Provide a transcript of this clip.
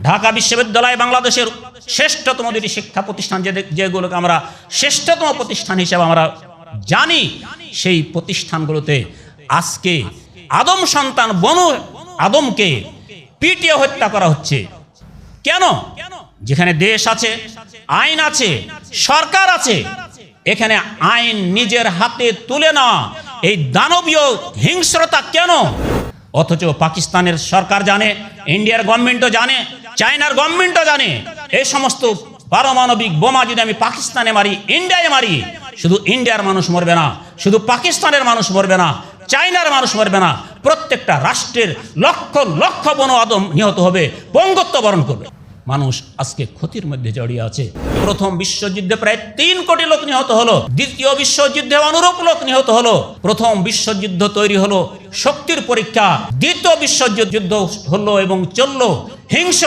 ঢাকা বিশ্ববিদ্যালয় বাংলাদেশের শ্রেষ্ঠতম দুটি শিক্ষা প্রতিষ্ঠান যে যেগুলোকে আমরা শ্রেষ্ঠতম প্রতিষ্ঠান হিসেবে আমরা জানি, সেই প্রতিষ্ঠানগুলোতে আজকে আদম সন্তান বনু আদমকে পিটিয়ে হত্যা করা হচ্ছে। কেন? যেখানে দেশ আছে, আইন আছে, সরকার আছে, এখানে আইন নিজের হাতে তুলে নেওয়া এই দানবীয় হিংস্রতা কেন? অথচ পাকিস্তানের সরকার জানে, ইন্ডিয়ার গভর্নমেন্টও জানে চায়নার গভর্নমেন্টও জানে এই সমস্ত পারমাণবিক বোমা যদি আমি পাকিস্তানে মারি, ইন্ডিয়ায় মারি, শুধু ইন্ডিয়ার মানুষ মরবে না, শুধু পাকিস্তানের মানুষ মরবে না, চায়নার মানুষ মরবে না, প্রত্যেকটা রাষ্ট্রের লক্ষ লক্ষ বন আদম নিহত হবে পঙ্গত্ব বরণ করবে। মানুষ আজকে ক্ষতির মধ্যে জড়িয়ে আছে। প্রথম বিশ্বযুদ্ধে প্রায় তিন কোটি লোক নিহত হলো, দ্বিতীয় বিশ্বযুদ্ধে অনুরূপ লোক নিহত হলো, প্রথম বিশ্বযুদ্ধ তৈরি হলো, শক্তির পরীক্ষা, দ্বিতীয় বিশ্বযুদ্ধ হলো এবং চলল হিংস্র